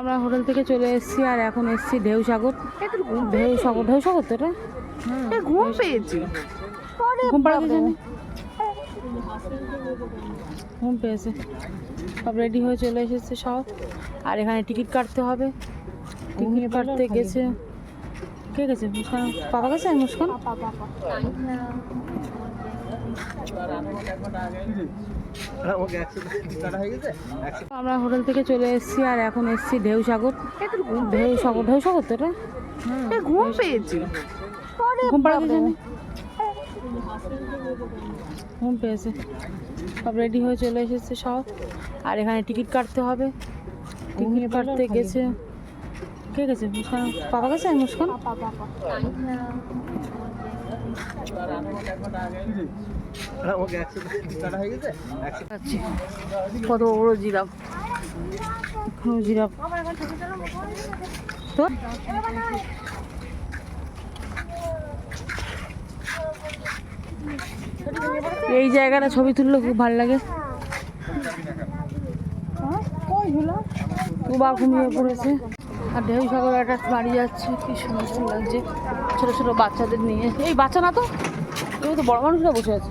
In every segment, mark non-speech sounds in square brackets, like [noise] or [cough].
আমরা হোটেল থেকে চলে এসেছি আর এখন এসেছি ঢেউ সাগর ঢেউ সাগর ঢেউ সাগর তো এটা? ঘুম পেয়েছি। ঘুম পাড়া ঘুম পেয়েছে। সব রেডি হয়ে চলে এসেছে সব। আর এখানে টিকিট কাটতে হবে। টিকিট কাটতে গেছে। কে গেছে? মুস্কান? পাপা গেছে মুস্কান? আমরা হোটেল থেকে চলে এসেছি আর এখন এসেছি ঢেউ সাগর ঢেউ সাগর ঢেউ সাগর তো এটা? ঘুম পেয়েছি। ঘুম পাড়া ঘুম পেয়েছে। সব রেডি হয়ে চলে এসেছে সব। আর এখানে টিকিট কাটতে হবে। টিকিট কাটতে গেছে। কে গেছে? মুস্কান? পাপা গেছে মুস্কান? কত বড় জিরাফ? জিরাফ? তো এই জায়গাটা ছবি তুললে খুব ভালো লাগে। তুবা ঘুমিয়ে পড়েছে। আর ঢেউ সাগর একটা বাড়ি যাচ্ছে। কি সুন্দর লাগছে। ছোট ছোট বাচ্চাদের নিয়ে। এই বাচ্চা না তো? এই তো বড় মানুষরা বসে আছে।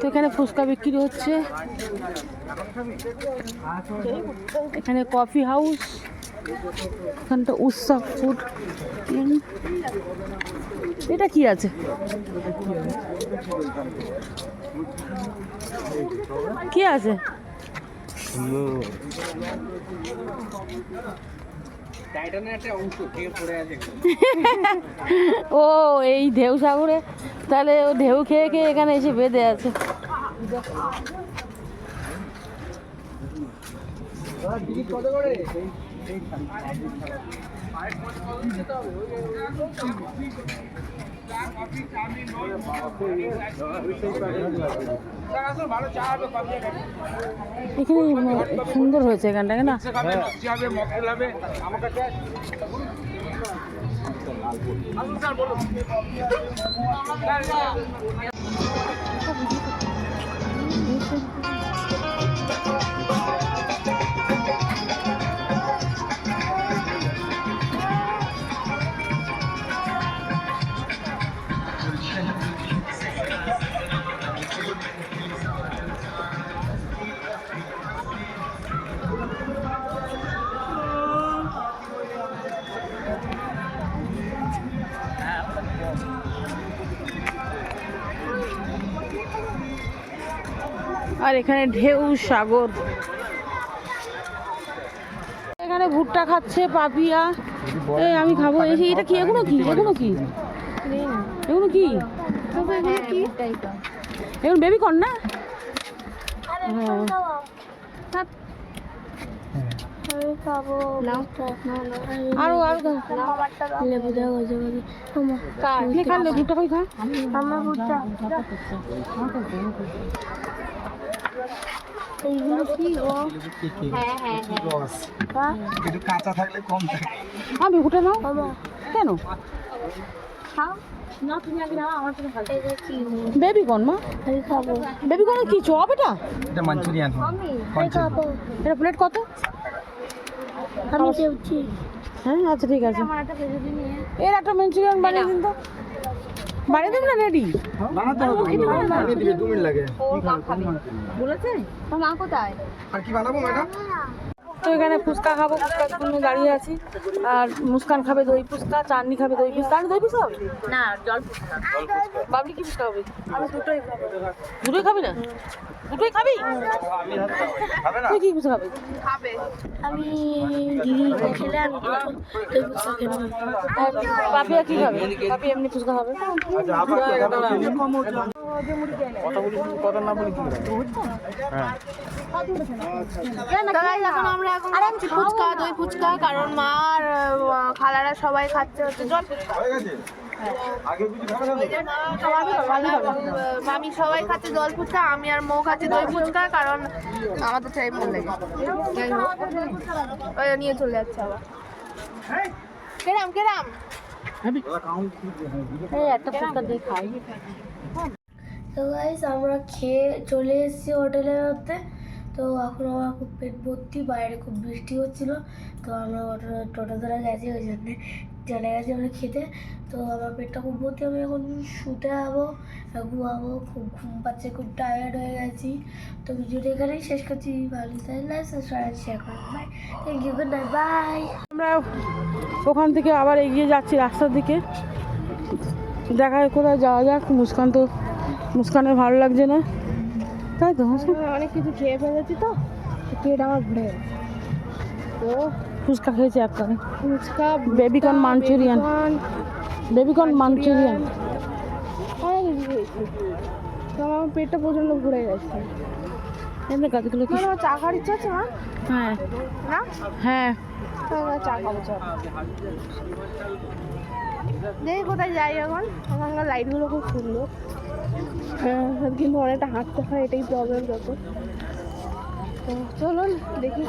তো এখানে ফুচকা বিক্রি হচ্ছে। এখানে কফি হাউস। এখানটা উৎসব ফুড। এটা কি আছে? কি আছে? [laughs] ও এই ঢেউ সাগরে। তাহলে ও ঢেউ খেয়ে খেয়ে এখানে এসে বেঁধে আছে। করে এখানে মানে সুন্দর হয়েছে এখানটাকে না? আর এখানে ঢেউ সাগর। এখানে ভুট্টা খাচ্ছে পাপিয়া। এই আমি খাব। এই এটা কি? এগুলো কি? এগুলো কি? এগুলো কি? এগুলো বেবি কর্ন না? আরও আরও দাও। লেবু দেওয়া খা লেবুটা কই খা। আমার বুঝটা এইগুলো কি ও? হ্যাঁ হ্যাঁ হ্যাঁ। একটু কাঁচা থাকলে কম থাকে। আমি ভুট্টা নাও। কেন? খাও। না তুমি আগে নাও আমার সাথে খাও এটা কি? বেবি কর্ন মা। আমি বেবি কর্ন কি চপ এটা? এটা মাঞ্চুরিয়ান আমি আমি খাব এটা প্লেট কত? আমি হ্যাঁ আচ্ছা ঠিক আছে। এর একটা মঞ্চুরিয়ান বানিয়ে দিন তো। বানিয়ে দেব না রেডি? বানাতে হবে বানিয়ে দিবে দু মিনিট লাগে ও মা খাবে। বলেছে? তো মা কোথায়? আর কি বানাবো ম্যাডাম? তো এখানে ফুচকা খাব ফুচকার জন্য দাঁড়িয়ে আছি। আর মুস্কান খাবে দই ফুচকা চাটনি খাবে দই ফুচকা। আর দই ফুচকা হবে? না জল ফুচকা। বাবলি কি ফুচকা হবে? আমি দুটোই খাব। দুটোই খাবি না? দুটোই খাবি? খাবে না? তুই কি ফুচকা খাবি? খাবে। আমি দিদি খেলে আমি দই ফুচকা খেলাম। আর পাপিয়া কি খাবে? পাপি এমনি ফুচকা খাবে। আচ্ছা কথা বলি কথা না বলি কি হ্যাঁ। ফুচকা দই ফুচকা কারণ মা আর খালারা সবাই খাচ্ছে হচ্ছে জল। ফুচকা হয়ে গেছে? আগে বুঝি খাবে না আহ, মামি সবাই খাচ্ছে জল ফুচকা আমি আর মৌ খাচ্ছি দই ফুচকা কারণ আমাদের চাই ভালো লাগে। নিয়ে চলে যাচ্ছে আবার। কেরাম কেরাম। খাই। তো গাইস আমরা খেয়ে চলে এসেছি হোটেলের মধ্যে তো এখন আমার খুব পেট ভর্তি, বাইরে খুব বৃষ্টি হচ্ছিল, তো আমরা অটো টোটো ধরে গেছি, ওই জন্যে চলে গেছি আমরা খেতে। তো আমার পেটটা খুব ভর্তি, আমি এখন শুতে যাব ঘুমাবো, খুব ঘুম পাচ্ছে, খুব টায়ার্ড হয়ে গেছি। তো ভিডিওটা এখানেই শেষ করছি, ভালো লাইক সাবস্ক্রাইব শেয়ার করুন bye thank you good night bye আমরা ওখান থেকে আবার এগিয়ে যাচ্ছি রাস্তার দিকে। দেখা কোথায় যাওয়া যাক, মুস্কান তো, মুস্কানের ভালো লাগছে না। তাই তো? অনেক কিছু খেয়ে ফেলেছি তো। পেট আমার গেছে। তো ফুচকা খেয়েছি একখানে phuchka baby corn Manchurian baby corn Manchurian অনেক কিছু খেয়েছি। তো আমার পেটটা প্রচণ্ড ভরে গেছে। এমনি গাছগুলো কি? চা খাওয়ার ইচ্ছা আছে হ্যাঁ। হ্যাঁ। আমরা চা খাব দেখি কোথায় যাই এখন? ওখানকার লাইটগুলো খুব সুন্দর। হ্যাঁ, কিন্তু অনেকটা হাঁটতে হয় এটাই প্রবলেম যত। তো চলুন দেখি।